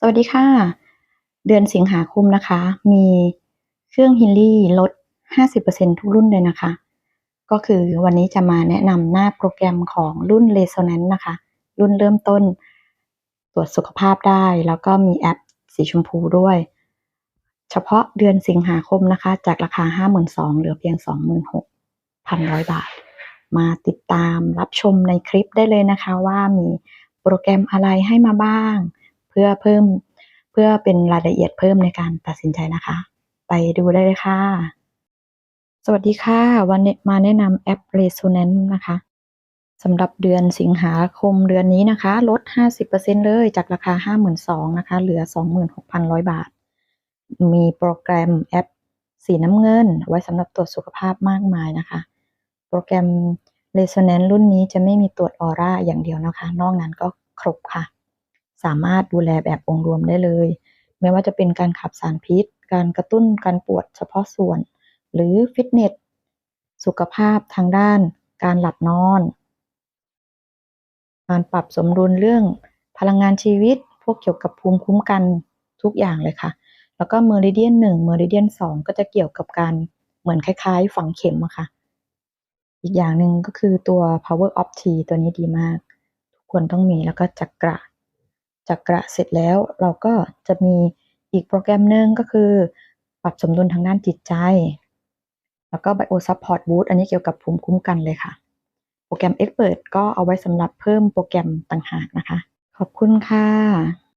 สวัสดีค่ะ เดือนสิงหาคมนะคะ มีเครื่องฮิลลี่ลด 50%ทุกรุ่นเลยนะคะ ก็คือวันนี้จะมาแนะนำหน้าโปรแกรมของรุ่น Resonance นะคะ รุ่นเริ่มต้น ตรวจสุขภาพได้ แล้วก็มีแอปสีชมพูด้วย เฉพาะเดือนสิงหาคมนะคะ จากราคา 52,000เหลือเพียง 26,100 บาท มาติดตามรับชมในคลิปได้เลยนะคะว่ามีโปรแกรมอะไรให้มาบ้าง พื่อเพิ่มเพื่อเป็นรายละเอียดเพิ่มในการตัดสินใจนะคะ ไปดูได้เลยค่ะ สวัสดีค่ะ วันนี้มาแนะนำแอป Resonance นะคะสำหรับเดือนสิงหาคมเดือนนี้นะคะ ลด 50%เลยจากราคา 52,000นะคะ เหลือ 26,100 บาท มีโปรแกรมแอปสีน้ำเงิน ไว้สำหรับตรวจสุขภาพมากมายนะคะ โปรแกรม Resonance รุ่นนี้จะไม่มีตรวจออร่าอย่างเดียวนะคะ นอกนั้นก็ครบค่ะ สามารถดูแลแบบองค์รวมได้เลย ไม่ว่าจะเป็นการขับสารพิษ การกระตุ้นการปวดเฉพาะส่วน หรือฟิตเนส สุขภาพทางด้าน การหลับนอน การปรับสมดุลเรื่องพลังงานชีวิต พวกเกี่ยวกับภูมิคุ้มกันทุกอย่างเลยค่ะ แล้วก็ Meridian 1 Meridian 2ก็จะเกี่ยวกับการเหมือนคล้ายๆ ฝังเข็มอะค่ะ อีกอย่างหนึ่งก็คือตัว Power of T ตัวนี้ดีมาก ทุกคนต้องมีแล้วก็จักระ จักระเสร็จแล้วเราก็จะมีอีกโปรแกรมหนึ่งก็คือ ปรับสมดุลทางด้านจิตใจ แล้วก็ Bio Support Boost อันนี้เกี่ยวกับภูมิคุ้มกันเลยค่ะ โปรแกรม Expert ก็เอาไว้สำหรับเพิ่มโปรแกรมต่างหากนะคะ ขอบคุณค่ะ